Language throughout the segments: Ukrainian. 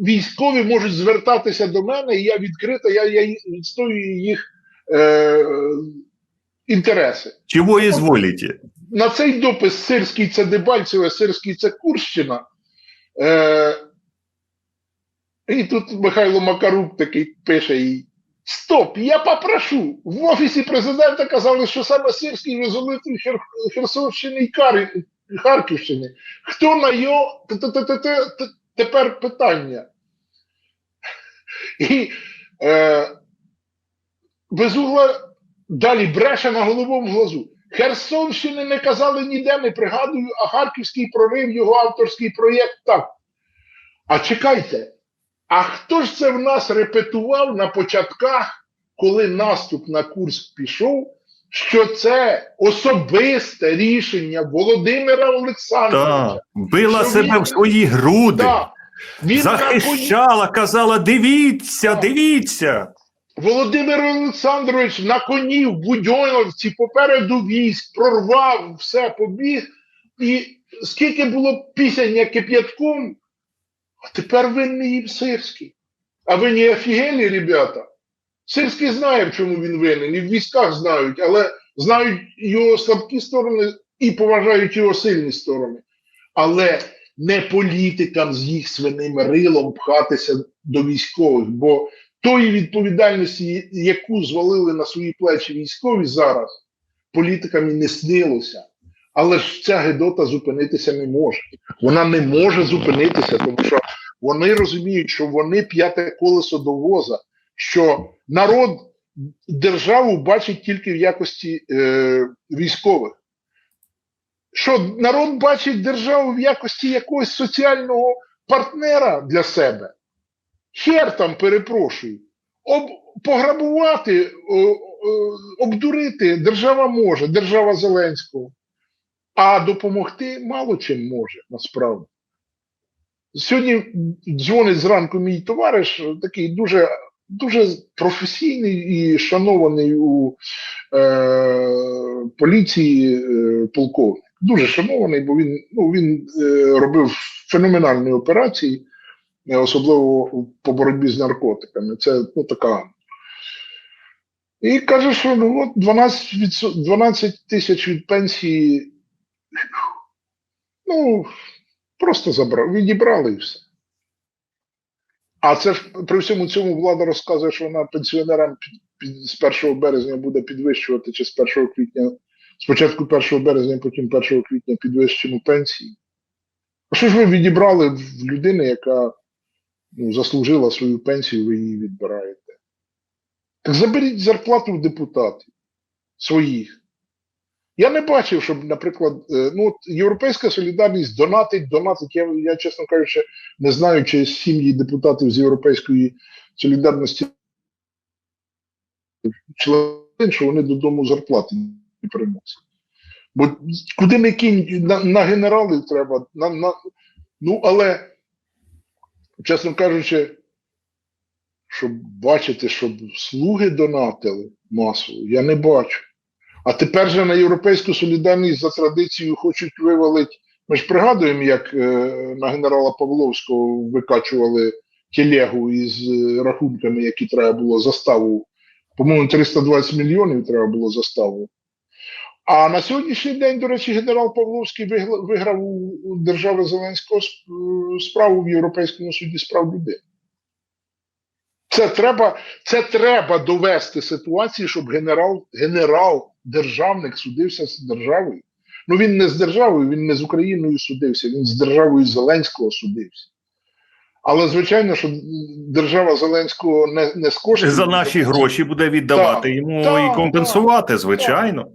військові можуть звертатися до мене, і я відкрита, я, я відстоюю їх е, інтереси. Чего изволите? На цей допис Сирський це Дебальцеве, Сирський це Курщина. Е, і тут Михайло Макарук такий пише їй. Стоп, я попрошу. В офісі президента казали, що саме Сирський резолютив Хер- Херсонщини і Кар- Харківщини. Хто на його тепер питання? І е, Безугла далі бреше на головому глазу. Херсонщини не казали ніде, не пригадую, а Харківський прорив, його авторський проєкт так. А чекайте, а хто ж це в нас репетував на початках, коли наступ на Курск пішов, що це особисте рішення Володимира Олександровича? Так, била себе він- в свої груди, Так. Він захищала, казала: дивіться, дивіться. Володимир Олександрович на коні в Будьоновці попереду військ прорвав все, побіг. І скільки було пісення кип'ятком, а тепер винний їм Сирський. А ви не офігелі, ребята? Сирський знає, в чому він винен, і в військах знають, але знають його слабкі сторони і поважають його сильні сторони. Але не політикам з їх свиним рилом пхатися до військових, бо тої відповідальності, яку звалили на свої плечі військові зараз, політикам і не снилося. Але ж ця Гедота зупинитися не може. Вона не може зупинитися, тому що вони розуміють, що вони п'яте колесо до воза, що народ державу бачить тільки в якості е, військових. Що народ бачить державу в якості якогось соціального партнера для себе. Хер там перепрошую. Об, пограбувати, обдурити держава може, держава Зеленського. А допомогти мало чим може насправді. Сьогодні дзвонить зранку мій товариш, такий дуже, дуже професійний і шанований у е, поліції е, полковник. Дуже шанований, бо він, ну, він е, робив феноменальні операції е, особливо по боротьбі з наркотиками. Це ну, така. І каже, що ну, от 12, 12 тисяч від пенсії. Ну, просто забрав, відібрали і все. А це ж при всьому цьому влада розказує, що вона пенсіонерам під, під, з 1 березня буде підвищувати, чи з 1 квітня, спочатку 1 березня, потім 1 квітня підвищимо пенсії. А що ж ви відібрали в людини, яка ну, заслужила свою пенсію, ви її відбираєте? Так заберіть зарплату в депутатів своїх. Я не бачив, щоб, наприклад, е, ну, от Європейська солідарність донатить, донатить. Я, я, чесно кажучи, не знаю, чи сім'ї депутатів з Європейської солідарності член, що вони додому зарплати не приносять. Бо куди не кинь, на, на генералів треба, на, на, ну, але, чесно кажучи, щоб бачити, щоб слуги донатили масово, я не бачу. А тепер же на європейську солідарність за традицією хочуть вивалити. Ми ж пригадуємо, як е, на генерала Павловського викачували телегу із е, рахунками, які треба було заставу. По-моєму, 320 мільйонів треба було заставу. А на сьогоднішній день, до речі, генерал Павловський виграв у держави Зеленського справу в Європейському суді з прав людини. Це треба, це треба довести ситуацію, щоб генерал, генерал, державник судився з державою. Ну він не з державою, він не з Україною судився, він з державою Зеленського судився. Але звичайно, що держава Зеленського не, не з коштів. За наші гроші буде віддавати Так, йому так, і компенсувати, звичайно.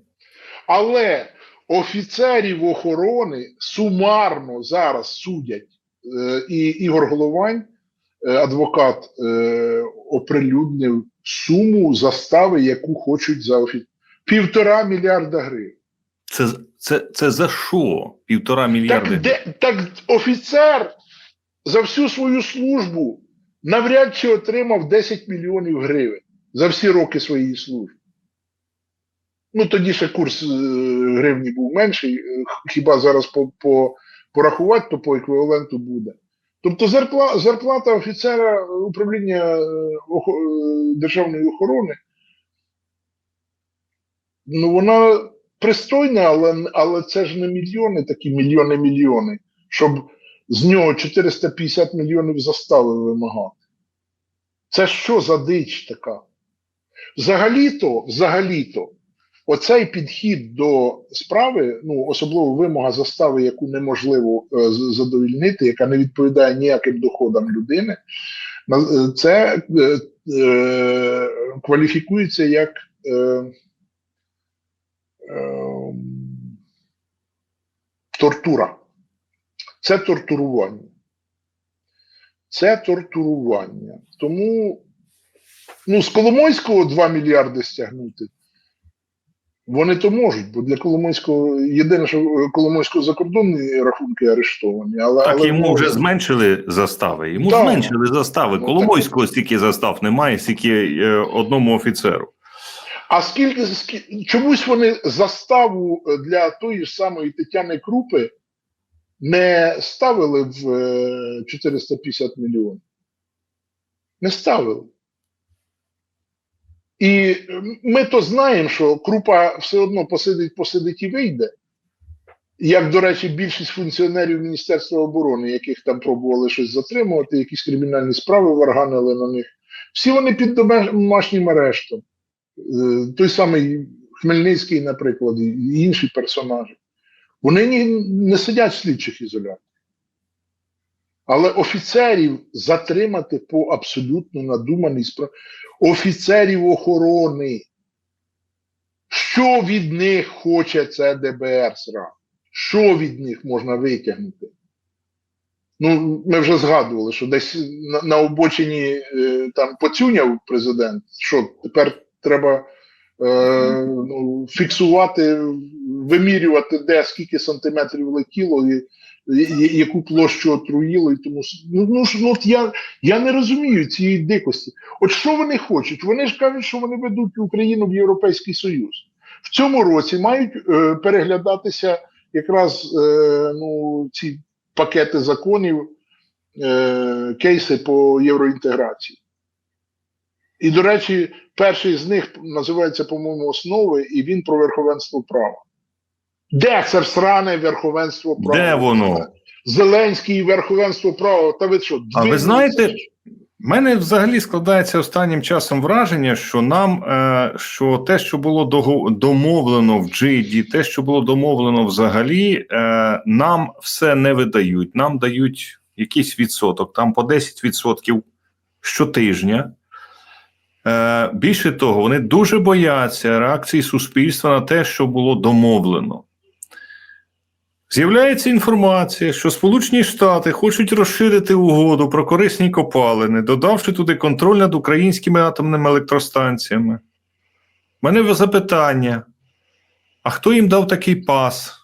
Але офіцерів охорони сумарно зараз судять е, і Ігор Головань, е, адвокат, е, оприлюднив суму застави, яку хочуть за офі... півтора мільярда гривень. Це, це, це за що? Півтора мільярди. Так, де, так офіцер за всю свою службу навряд чи отримав 10 мільйонів гривень за всі роки своєї служби. Ну, тоді ще курс е, гривні був менший. е, Хіба зараз по, по, порахувати, то по еквіваленту буде. Тобто зарплата, зарплата офіцера управління е, державної охорони, ну вона пристойна, але, але це ж не мільйони, такі мільйони-мільйони, щоб з нього 450 мільйонів застави вимагати. Це що за дич така? Взагалі-то, взагалі-то, оцей підхід до справи, ну, особливо вимога застави, яку неможливо е, задовільнити, яка не відповідає ніяким доходам людини, е, це е, е, кваліфікується як е, е, тортура. Це тортурування. Це тортурування. Тому ну, з Коломойського 2 мільярди стягнути. Вони то можуть, бо для Коломойського єдине, що е, Коломойського закордонні рахунки арештовані, але, Так але йому вже зменшили застави. Йому Так. зменшили застави. Ну, Коломойського стільки застав немає, стільки е, одному офіцеру. А скільки скі- чомусь вони заставу е, для тої ж самої Тетяни Крупи не ставили в е, 450 мільйонів. Не ставили. І ми то знаємо, що Крупа все одно посидить, посидить і вийде. Як, до речі, більшість функціонерів Міністерства оборони, яких там пробували щось затримувати, якісь кримінальні справи варганили на них, всі вони під домашнім арештом. Е, той самий Хмельницький, наприклад, і інші персонажі. Вони не сидять в слідчих ізоляторах. Але офіцерів затримати по абсолютно надуманій справі. Офіцерів охорони. Що від них хоче це ДБР сра? Що від них можна витягнути? Ну, ми вже згадували, що десь на, на обочині е, там поцюняв президент. Що тепер треба е, ну, фіксувати, вимірювати, де скільки сантиметрів летіло, і, і- яку площу отруїло, і тому ну, ну, ж, ну я, я не розумію цієї дикості. От що вони хочуть? Вони ж кажуть, що вони ведуть Україну в Європейський Союз. В цьому році мають е, переглядатися якраз е, ну, ці пакети законів, е, кейси по євроінтеграції. І, до речі, перший з них називається, по-моєму, основи, і він про верховенство права. Де це всране верховенство права? Де воно? Зеленський і верховенство права. Та ви що? А ви знаєте, У мене взагалі складається останнім часом враження, що нам е, що те, що було домовлено в Джиді, те, що було домовлено взагалі, е, нам все не видають. Нам дають якийсь відсоток, там по 10% щотижня. Е, більше того, вони дуже бояться реакції суспільства на те, що було домовлено. З'являється інформація, що Сполучені Штати хочуть розширити угоду про корисні копалини, додавши туди контроль над українськими атомними електростанціями. У мене запитання: а хто їм дав такий пас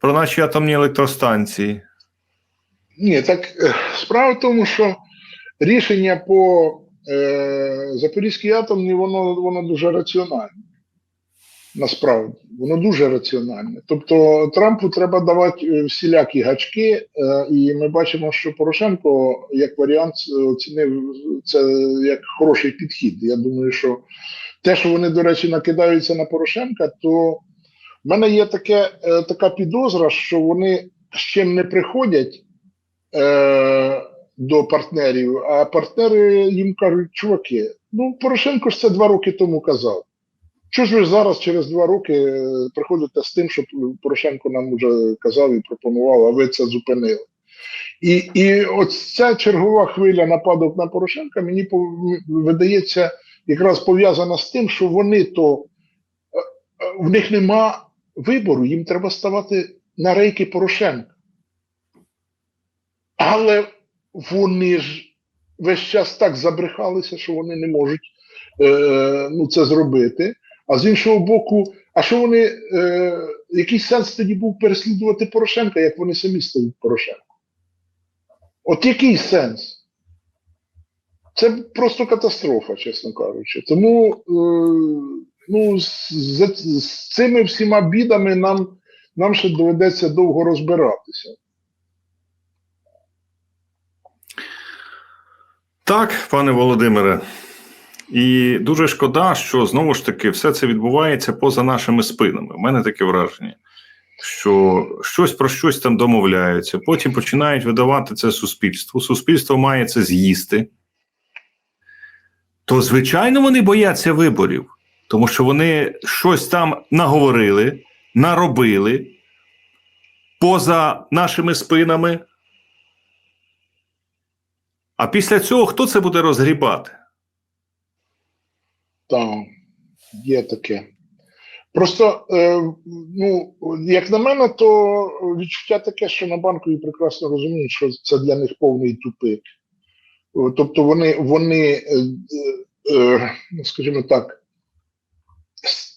про наші атомні електростанції? Ні, так е, справа в тому, що рішення по е, Запорізькій атомній, воно, воно дуже раціональне. Насправді, воно дуже раціональне. Тобто Трампу треба давати е, всілякі гачки, е, і ми бачимо, що Порошенко як варіант е, оцінив це як хороший підхід. Я думаю, що те, що вони, до речі, накидаються на Порошенка, то в мене є таке, така підозра, що вони з чим не приходять до партнерів, а партнери їм кажуть, чуваки, ну Порошенко ж це два роки тому казав. Що ж ви зараз через два роки е, приходите з тим, що Порошенко нам вже казав і пропонував, а ви це зупинили? І, і от ця чергова хвиля нападок на Порошенка мені видається якраз пов'язана з тим, що вони то е, е, в них нема вибору, їм треба ставати на рейки Порошенка. Але вони ж весь час так забрехалися, що вони не можуть е, ну, це зробити. А з іншого боку, а що вони е, який сенс тоді був переслідувати Порошенка, як вони самі стають Порошенко? От який сенс? Це просто катастрофа, чесно кажучи. Тому е, ну, з, з, цими всіма бідами нам, нам ще доведеться довго розбиратися. Так, пане Володимире. І дуже шкода, що знову ж таки все це відбувається поза нашими спинами. У мене таке враження, що щось про щось там домовляються, потім починають видавати це суспільству. Суспільство має це з'їсти. То, звичайно, вони бояться виборів, тому що вони щось там наговорили, наробили поза нашими спинами. А після цього хто це буде розгрібати? Так, є таке. Просто, е, ну, як на мене, то відчуття таке, що на банкові прекрасно розуміють, що це для них повний тупик. Тобто вони, вони е, е, ну, скажімо так,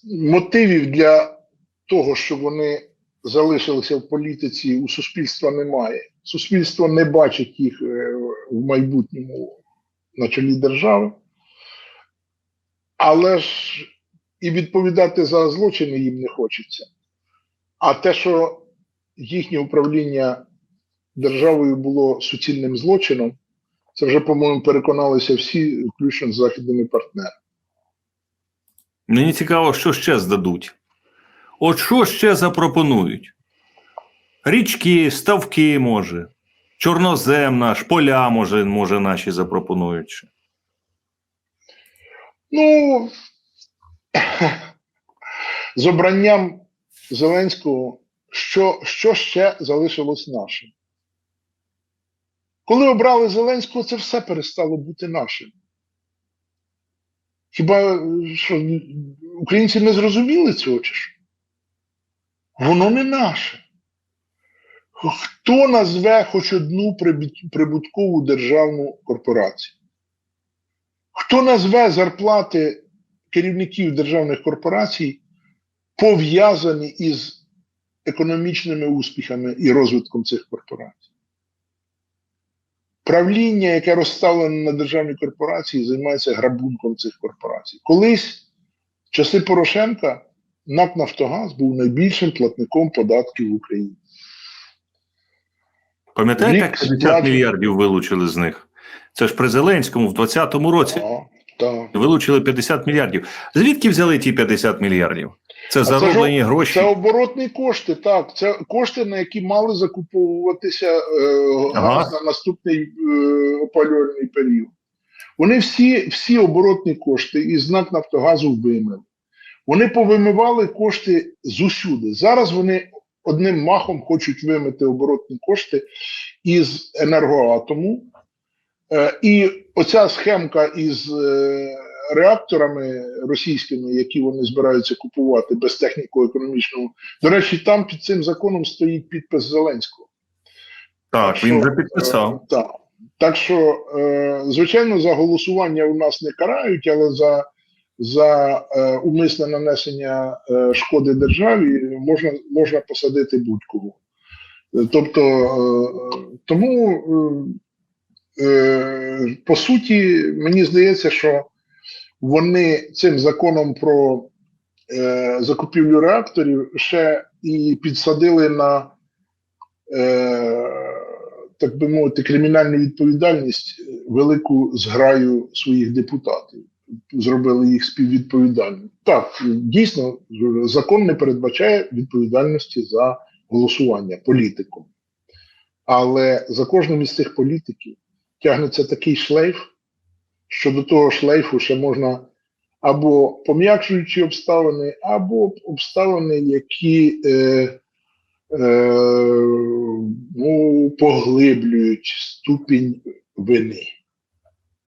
мотивів для того, щоб вони залишилися в політиці, у суспільства немає. Суспільство не бачить їх е, в майбутньому на чолі держави. Але ж і відповідати за злочини їм не хочеться. А те, що їхнє управління державою було суцільним злочином, це вже, по-моєму, переконалися всі, включно з західними партнерами. Мені цікаво, що ще здадуть. От що ще запропонують? Річки, ставки, може, чорнозем наш, поля, може, може наші запропонують. Ну, з обранням Зеленського, що, що ще залишилось нашим? Коли обрали Зеленського, це все перестало бути нашим. Хіба що українці не зрозуміли цього чи що? Воно не наше. Хто назве хоч одну прибуткову державну корпорацію? Хто назве зарплати керівників державних корпорацій пов'язані із економічними успіхами і розвитком цих корпорацій? Правління, яке розставлене на державні корпорації, займається грабунком цих корпорацій. Колись, в часи Порошенка, НАК Нафтогаз був найбільшим платником податків в Україні. Пам'ятаєте, як 50 мільярдів вилучили з них? Це ж при Зеленському в 2020 році так. вилучили 50 мільярдів. Звідки взяли ті 50 мільярдів? Це А це зароблені ж- гроші. Це оборотні кошти, так. Це кошти, на які мали закуповуватися е, Ага. газ на наступний е, опалювальний період. Вони всі, всі оборотні кошти із знак Нафтогазу вимили. Вони повимивали кошти зусюди. Зараз вони одним махом хочуть вимити оборотні кошти із енергоатому. Е, і оця схемка із е, реакторами російськими, які вони збираються купувати без техніко-економічного. До речі, там під цим законом стоїть підпис Зеленського. Так, він вже підписав. Е, так. Так що, звичайно, за голосування у нас не карають, але за, за умисне нанесення шкоди державі можна, можна посадити будь-кого. Тобто, тому, по суті, мені здається, що вони цим законом про е, закупівлю реакторів ще і підсадили на, е, так би мовити, кримінальну відповідальність велику зграю своїх депутатів. Зробили їх співвідповідальними. Так, дійсно, закон не передбачає відповідальності за голосування політиком. Але за кожним із цих політиків тягнеться такий шлейф, що до того шлейфу ще можна або пом'якшуючі обставини, або обставини, які е, е, ну, поглиблюють ступінь вини.